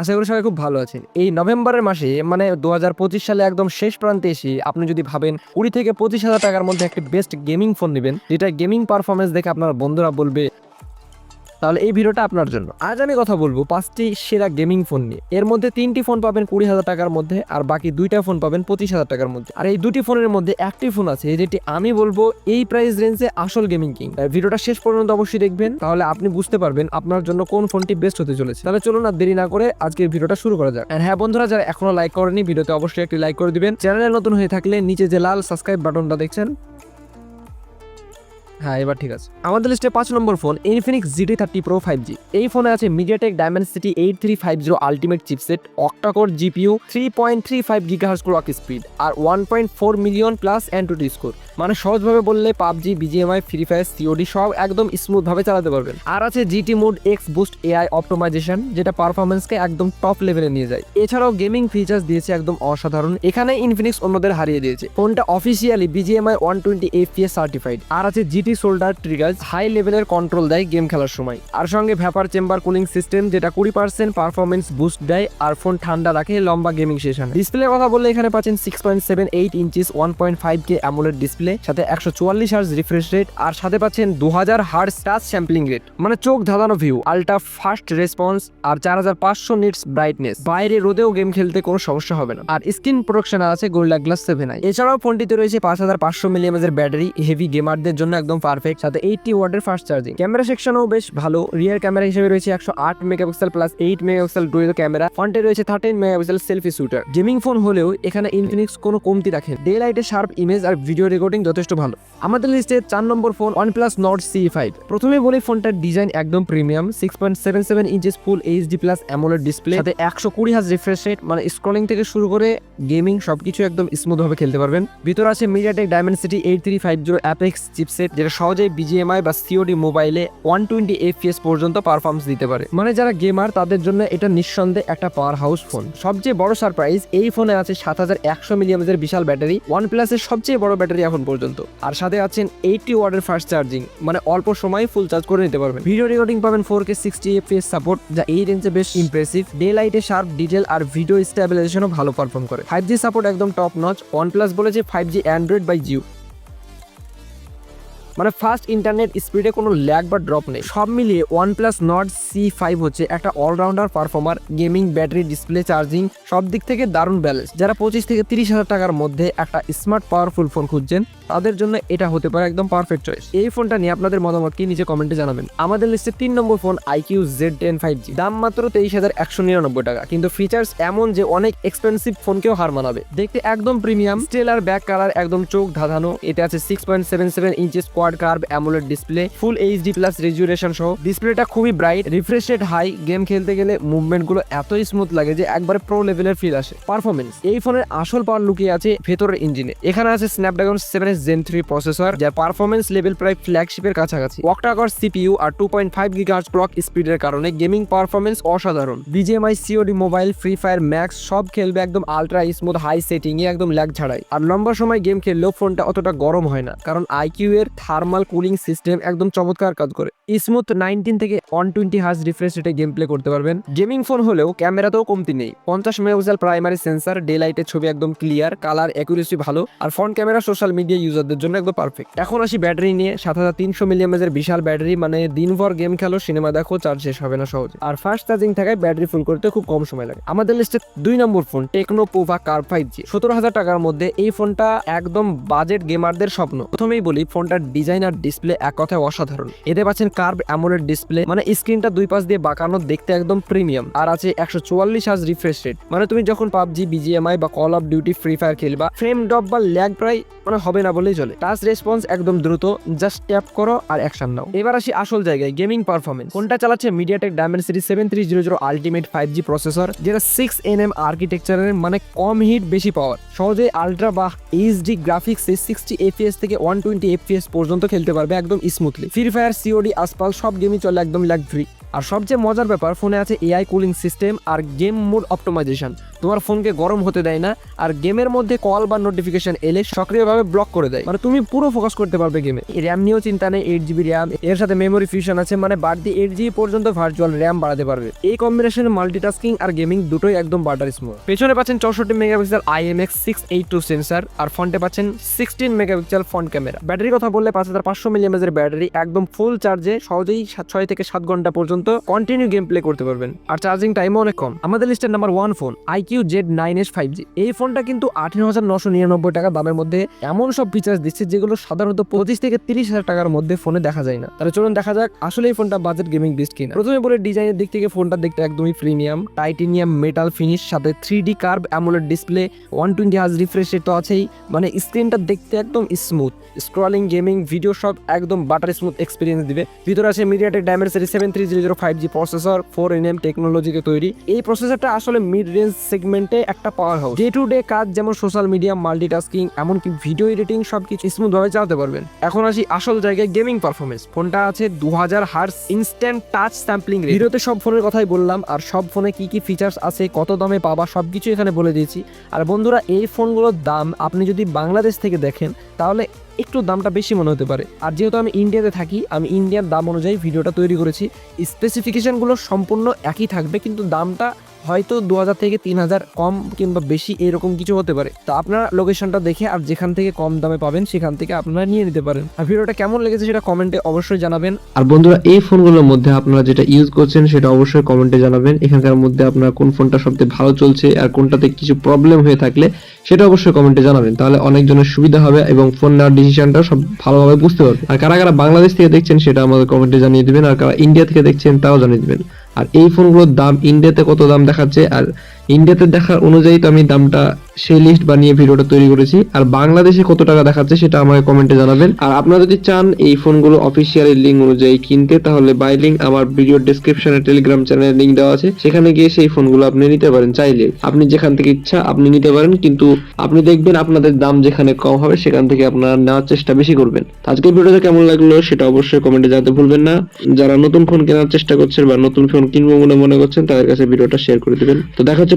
আশা করি সবাই খুব ভালো আছেন। এই নভেম্বরের মাসে মানে দু হাজার পঁচিশ সালে একদম শেষ প্রান্তে এসে আপনি যদি ভাবেন কুড়ি থেকে পঁচিশ হাজার টাকার মধ্যে একটি বেস্ট গেমিং ফোন নেবেন, যেটা গেমিং পারফরমেন্স দেখে আপনার বন্ধুরা বলবে তাহলে এই ভিডিওটা আপনার জন্য। আজ আমি কথা বলব পাঁচটি সেরা গেমিং ফোন নিয়ে। এর মধ্যে তিনটি ফোন পাবেন কুড়ি হাজার টাকার মধ্যে আর বাকি দুইটা ফোন পাবেন পঁচিশ হাজার টাকার মধ্যে। আর এই দুটি ফোনের মধ্যে একটি ফোন আছে যেটি আমি বলব এই প্রাইস রেঞ্জে আসল গেমিং কিং। ভিডিওটা শেষ পর্যন্ত অবশ্যই দেখবেন, তাহলে আপনি বুঝতে পারবেন আপনার জন্য কোন ফোনটি বেস্ট হতে চলেছে। তাহলে চলুন আর দেরি না করে আজকের ভিডিওটা শুরু করা যাক। আর হ্যাঁ বন্ধুরা, যারা এখনও লাইক করেনি ভিডিওতে অবশ্যই একটি লাইক করে দিবেন। চ্যানেলে নতুন হয়ে থাকলে নিচে যে লাল সাবস্ক্রাইব বাটনটা দেখছেন হ্যাঁ এবার ঠিক আছে। আমাদের লিস্টে পাঁচ নম্বর phone Infinix GT thirty pro five G এই ফোনে আছে MediaTek Dimensity eight three five zero ultimate chipset octacore GPU three point three five gigahertz clock speed আর one point four million plus AnTuTu score মানে সহজভাবে বললে PUBG BGMI free fire COD সব একদম স্মুথভাবে চালাতে পারবেন। আর আছে GT mode X boost AI optimization যেটা পারফরমেন্সকে একদম টপ লেভেলে নিয়ে যায়। এছাড়াও গেমিং ফিচার্স দিয়েছে একদম অসাধারণ। এখানে ইনফিনিক্স অন্যদের হারিয়ে দিয়েছে। ফোনটা officially BGMI one twenty FPS certified আর আছে জিটি সোল্ডার ট্রিগার্স হাই লেভেলের কন্ট্রোল দেয় গেম খেলার সময়। আর সঙ্গে ভ্যাপার চেম্বার কুলিং সিস্টেম যেটা কুড়ি পার্সেন্ট পারফরমেন্স বুস্ট দেয়, আর ফোন ঠান্ডা রাখে লম্বা গেমিং সেশন ডিসপ্লের কথা বললে এখানে পাচ্ছেন six point seven eight inches one point five K AMOLED display সাথে একশো চুয়াল্লিশ হার্স রিফ্রেশ রেট আর সাথে পাচ্ছেন দু হাজার হার্স টাচ স্যাম্পলিং রেট মানে চোখ ধাঁধানো ভিউ আলট্রা ফাস্ট রেসপন্স আর চার হাজার পাঁচশো নিটস ব্রাইটনেস বাইরে রোদেও গেম খেলতে কোনো সমস্যা হবে না। আর স্ক্রিন প্রোডাকশন আছে গোল্ডা গ্লাস সেভেন আই। এছাড়াও ফোনটিতে রয়েছে পাঁচ হাজার পাঁচশো মিলিয়ামের ব্যাটারি হেভি গেমারদের জন্য একদম পারফেক্ট সাথে এইটটি ওয়াটের ফাস্ট চার্জিং ক্যামেরা সেকশনও বেশ ভালো। রিয়ার ক্যামেরা হিসেবে রয়েছে একশো আট megapixel plus eight megapixel dual camera ফ্রন্টে রয়েছে thirteen megapixel selfie shooter gaming phone হলেও এখানে ইনফিনিক্স কোনো কমতি রাখে ডে লাইটে শার্প ইমেজ আর ভিডিও রেকর্ডিং যথেষ্ট ভালো। আমাদের লিস্টে চার number phone one plus Nord CE five প্রথমে বলি ফোনটার ডিজাইন একদম premium six point seven seven inches full HD plus AMOLED display সাথে একশো কুড়ি হাজ রিফ্রেশ রেট মানে স্ক্রলিং থেকে শুরু করে গেমিং সবকিছু একদম স্মুথ ভাবে খেলতে পারবেন। ভিতরে আছে MediaTek Dimensity eight three five zero Apex chipset যেটা সহজেই বিজিএমআই বা সিওডি মোবাইলে ওয়ান টোয়েন্টি এফপিএস পর্যন্ত পারফরমেন্স দিতে পারে। মানে যারা গেমার তাদের জন্য এটা নিঃসন্দেহে একটা পাওয়ার হাউস ফোন সবচেয়ে বড় সারপ্রাইজ এই ফোনে আছে সাত হাজার একশো মিলিয়ামের বিশাল ব্যাটারি ওয়ান প্লাসের সবচেয়ে বড় ব্যাটারি এখন পর্যন্ত। আর সাথে আছেন এইটটি ওয়ার্ডের ফাস্ট চার্জিং মানে অল্প সময় ফুল চার্জ করে নিতে পারবেন। ভিডিও রেকর্ডিং পাবেন four K sixty FPS support যা এই রেঞ্জে বেশ ইমপ্রেসিভ ডে লাইটে শার্প ডিটেল আর ভিডিও স্ট্যাবিলাইজেশনও ভালো পারফর্ম করে। ফাইভ জি সাপোর্ট একদম টপ নচ ওয়ান প্লাস বলেছে five G Android by Jio মানে ফাস্ট ইন্টারনেট স্পিডে কোনো ল্যাগ বা ড্রপ নেই। সব মিলিয়ে one plus Nord CE five হচ্ছে একটা allrounder performer gaming battery display charging সব দিক থেকে দারুণ ব্যালেন্স যারা পঁচিশ থেকে তিরিশ হাজার টাকার মধ্যে একটা স্মার্ট পাওয়ারফুল ফোন খুঁজছেন, তাদের জন্য এটা হতে পারে একদম পারফেক্ট চয়েস এই ফোনটা নিয়ে আপনাদের মতামত কি নিচে কমেন্টে জানাবেন। আমাদের লিস্টে তিন নম্বর phone iQOO Z ten five G দাম মাত্র তেইশ হাজার একশো নিরানব্বই টাকা, কিন্তু ফিচার্স এমন যে অনেক এক্সপেন্সিভ ফোনকেও হার মানাবে। দেখতে একদম প্রিমিয়াম স্টেলার ব্যাক কালার একদম চোখ ধাঁধানো, এতে আছে six point seven seven inches quad curve AMOLED display full HD plus resolution সহ। ডিসপ্লেটা খুবই ব্রাইট রিফ্রেশ হাই গেম খেলতে গেলে মুভমেন্টগুলো এতই স্মুথ লাগে যে একবারে প্রো লেভেলের ফিল আসে। পারফরমেন্স এই ফোনের আসল পাওয়ার লুকিয়ে আছে ভেতরের ইঞ্জিনে এখানে আছে Snapdragon seven Gen three processor যার পারফরমেন্স লেভেল প্রায় ফ্ল্যাগশিপের কাছাকাছি। ওয়াকটাকর সিপিইউ আর two point five gigahertz clock স্পিডের কারণে গেমিং পারফরমেন্স অসাধারণ। BGMI COD mobile free fire max সব খেলবে একদম আলট্রা স্মুথ হাই সেটিং একদম ল্যাগ ছাড়াই আর লম্বা সময় গেম খেললেও ফোনটা অতটা গরম হয় না, কারণ আইকিউ এর থার্মাল কুলিং সিস্টেম একদম চমৎকার কাজ করে। স্মুথ নাইনটিন থেকে ওয়ান টোয়েন্টি হার্স রিফ্রেশ রেটে গেম প্লে করতে পারবেন। গেমিং ফোন হলেও ক্যামেরাতেও কমতি নেই। পঞ্চাশ মেগাপিক্সেল প্রাইমারি সেন্সার ডে লাইটের ছবি একদম ক্লিয়ার কালার অ্যাকুরেসি ভালো, আর ফ্রন্ট ক্যামেরা সোশ্যাল মিডিয়া ইউজারদের জন্য একদম পারফেক্ট এখন আসি ব্যাটারি নিয়ে। সাত হাজার তিনশো মিলিয়ামের বিশাল ব্যাটারি মানে দিনভর গেম খেলো সিনেমা দেখো চার্জ শেষ হবে না সহজে। আর ফাস্ট চার্জিং থাকায় ব্যাটারি ফুল করতে খুব কম সময় লাগে। আমাদের লিস্টে দুই number phone Tecno Pova Curve five G সতেরো হাজার টাকার মধ্যে এই ফোনটা একদম বাজেট গেমারদের স্বপ্ন। প্রথমেই বলি ফোনটার ডিজাইন আর ডিসপ্লে এক কথায় অসাধারণ। এতে পাচ্ছেন কার্ভ অ্যামোলেড ডিসপ্লে মানে স্ক্রিনটা দুই পাশ দিয়ে বাঁকানো দেখতে একদম প্রিমিয়াম। আর আছে একশো চুয়াল্লিশ হাজ রিফ্রেশ রেট মানে তুমি যখন পাবজি, বিজিএমআই বা call of duty free fire খেলবা ফ্রেম ড্রপ বা ল্যাগ প্রায় মানে হবে না বলেই চলে। টাচ রেসপন্স একদম দ্রুত জাস্ট ট্যাপ করো আর অ্যাকশন নাও। এবার আসি আসল জায়গায় গেমিং পারফরমেন্স কোনটা চালাচ্ছে MediaTek Dimensity seven three zero zero Ultimate five G processor যেটা সিক্স এন এম আর্কিটেকচারের মানে কম হিট বেশি পাওয়ার সহজে আলট্রা বা এইচডি গ্রাফিক্স সিক্সটি এফপিএস থেকে ওয়ান টোয়েন্টি এফপিএস পর্যন্ত খেলতে পারবে একদম smoothly free fire COD Asphalt সব গেমই চলে একদম ল্যাগ ফ্রি আর সবচেয়ে মজার ব্যাপার, ফোনে আছে এআই কুলিং সিস্টেম আর গেম মোড অপটোমাইজেশন তোমার ফোনকে গরম হতে দেয় না, আর গেমের মধ্যে কল বা নোটিফিকেশন এলে সক্রিয়ভাবে ব্লক করে দেয়। মানে তুমি পুরো ফোকাস করতে পারবে গেমে র্যাম নিয়েও চিন্তা নেই এইট জিবি র্যাম এর সাথে মেমোরি ফিউশন আছে মানে বাড়তি এইট জিবি পর্যন্ত ভার্চুয়াল র্যাম বাড়াতে পারবে। এই কম্বিনেশনে মাল্টিটাস্কিং আর গেমিং দুটোই একদম বাটার স্মুথ পেছনে পাচ্ছেন চৌষট্টি megapixel IMX six eight two sensor আর ফ্রন্টে পাচ্ছেন sixteen megapixel front camera. Battery কথা বললে পাঁচ হাজার পাঁচশো মিলিয়ামেজের ব্যাটারি একদম ফুল চার্জে সহজেই ছয় থেকে সাত ঘণ্টা পর্যন্ত কন্টিনিউ গেম প্লে করতে পারবেন। আর চার্জিং টাইমও অনেক কম। আমাদের লিস্টের number one phone iQOO Z nine S five G এই ফোনটা কিন্তু আঠেরো হাজার নশো নিরানব্বই টাকা দামের মধ্যে এমন সব ফিচার্স দিচ্ছে যেগুলো সাধারণত পঁচিশ থেকে তিরিশ হাজার টাকার মধ্যে ফোনে দেখা যায় না। তাহলে চলুন দেখা যাক আসলে এই ফোনটা বাজেট গেমিং বেস্ট কিনা। প্রথমে বলে ডিজাইনের দিক থেকে ফোনটা দেখতে একদমই প্রিমিয়াম টাইটেনিয়াম মেটাল ফিনিশ সাথে three D curve AMOLED display one twenty হাজ রিফ্রেশ তো আছেই। মানে স্ক্রিনটা দেখতে একদম স্মুথ স্ক্রলিং গেমিং ভিডিও সব একদম বাটার স্মুথ এক্সপিরিয়েন্স দিবে। ভিতরে আছে MediaTek Dimensity seven three zero zero five G processor, four N M টেকনোলজিতে তৈরি। এই প্রসেসরটা আসলে মিড রেঞ্জ সেগমেন্টে একটা power house day to day কাজ যেমন সোশ্যাল মিডিয়া মাল্টিটাস্কিং এমনকি ভিডিও এডিটিং সব কিছু স্মুথ ভাবে চালাতে পারবেন। এখন আসি আসল জায়গায় গেমিং পারফরমেন্স ফোনটা আছে দু হাজার হার্স ইনস্ট্যান্ট টাচ স্যাম্পলিং ভিডিওতে সব ফোনের কথাই বললাম, আর সব ফোনে কি কি ফিচার্স আছে, কত দামে পাবা সব কিছু এখানে বলে দিয়েছি। আর বন্ধুরা, এই ফোনগুলোর দাম আপনি যদি বাংলাদেশ থেকে দেখেন, তাহলে একটু দামটা বেশি মনে হতে পারে। আর যেহেতু আমি ইন্ডিয়াতে থাকি, আমি ইন্ডিয়ার দাম অনুযায়ী ভিডিওটা তৈরি করেছি। স্পেসিফিকেশনগুলো সম্পূর্ণ একই থাকবে, কিন্তু দামটা হয়তো দু হাজার থেকে তিন হাজার কম কিংবা বেশি এরকম কিছু হতে পারে। তো আপনারা লোকেশনটা দেখে আর যেখান থেকে কম দামে পাবেন, সেখান থেকে আপনারা নিয়ে নিতে পারেন। আর ভিডিওটা কেমন লেগেছে সেটা কমেন্টে অবশ্যই জানাবেন। আর বন্ধুরা, এই ফোনগুলোর মধ্যে আপনারা যেটা ইউজ করছেন, সেটা অবশ্যই কমেন্টে জানাবেন। এখানকার মধ্যে আপনার কোন ফোনটা সবচেয়ে ভালো চলছে আর কোনটাতে কিছু প্রবলেম হয়ে থাকলে সেটা অবশ্যই কমেন্টে জানাবেন। তাহলে অনেকজনের সুবিধা হবে এবং ফোন নেওয়ার ডিসিশনটা সব ভালোভাবে বুঝতে পারবে আর কারা কারা বাংলাদেশ থেকে দেখছেন, সেটা আমাদের কমেন্টে জানিয়ে দিবেন। আর কারা ইন্ডিয়া থেকে দেখছেন তাও জানিয়ে দিবেন। আর এই ফোনগুলোর দাম ইন্ডিয়াতে কত দাম দেখাচ্ছে? আর ইন্ডিয়াতে দেখার অনুযায়ী তো আমি দামটা সেই লিস্ট বানিয়ে ভিডিওটা তৈরি করেছি। আর বাংলাদেশে কত টাকা দেখাচ্ছে সেটা আমাকে কমেন্টে জানাবেন। আর আপনারা যদি চান এই ফোনগুলো অফিসিয়ালি লিঙ্ক অনুযায়ী কিনতে, তাহলে বাই লিঙ্ক আমার ভিডিও ডেসক্রিপশনে টেলিগ্রাম চ্যানেলের লিঙ্ক দেওয়া আছে। সেখানে গিয়ে সেই ফোনগুলো আপনি নিতে পারেন চাইলে। আপনি যেখান থেকে ইচ্ছা আপনি নিতে পারেন, কিন্তু আপনি দেখবেন আপনাদের দাম যেখানে কম হবে সেখান থেকে আপনারা নেওয়ার চেষ্টা বেশি করবেন। আজকের ভিডিওটা কেমন লাগল সেটা অবশ্যই কমেন্টে জানাতে ভুলবেন না। যারা নতুন ফোন কেনার চেষ্টা করছেন বা নতুন ফোন কিনবো বলে মনে করছেন, তাদের কাছে ভিডিওটা শেয়ার করে দিবেন। তো দেখা হচ্ছে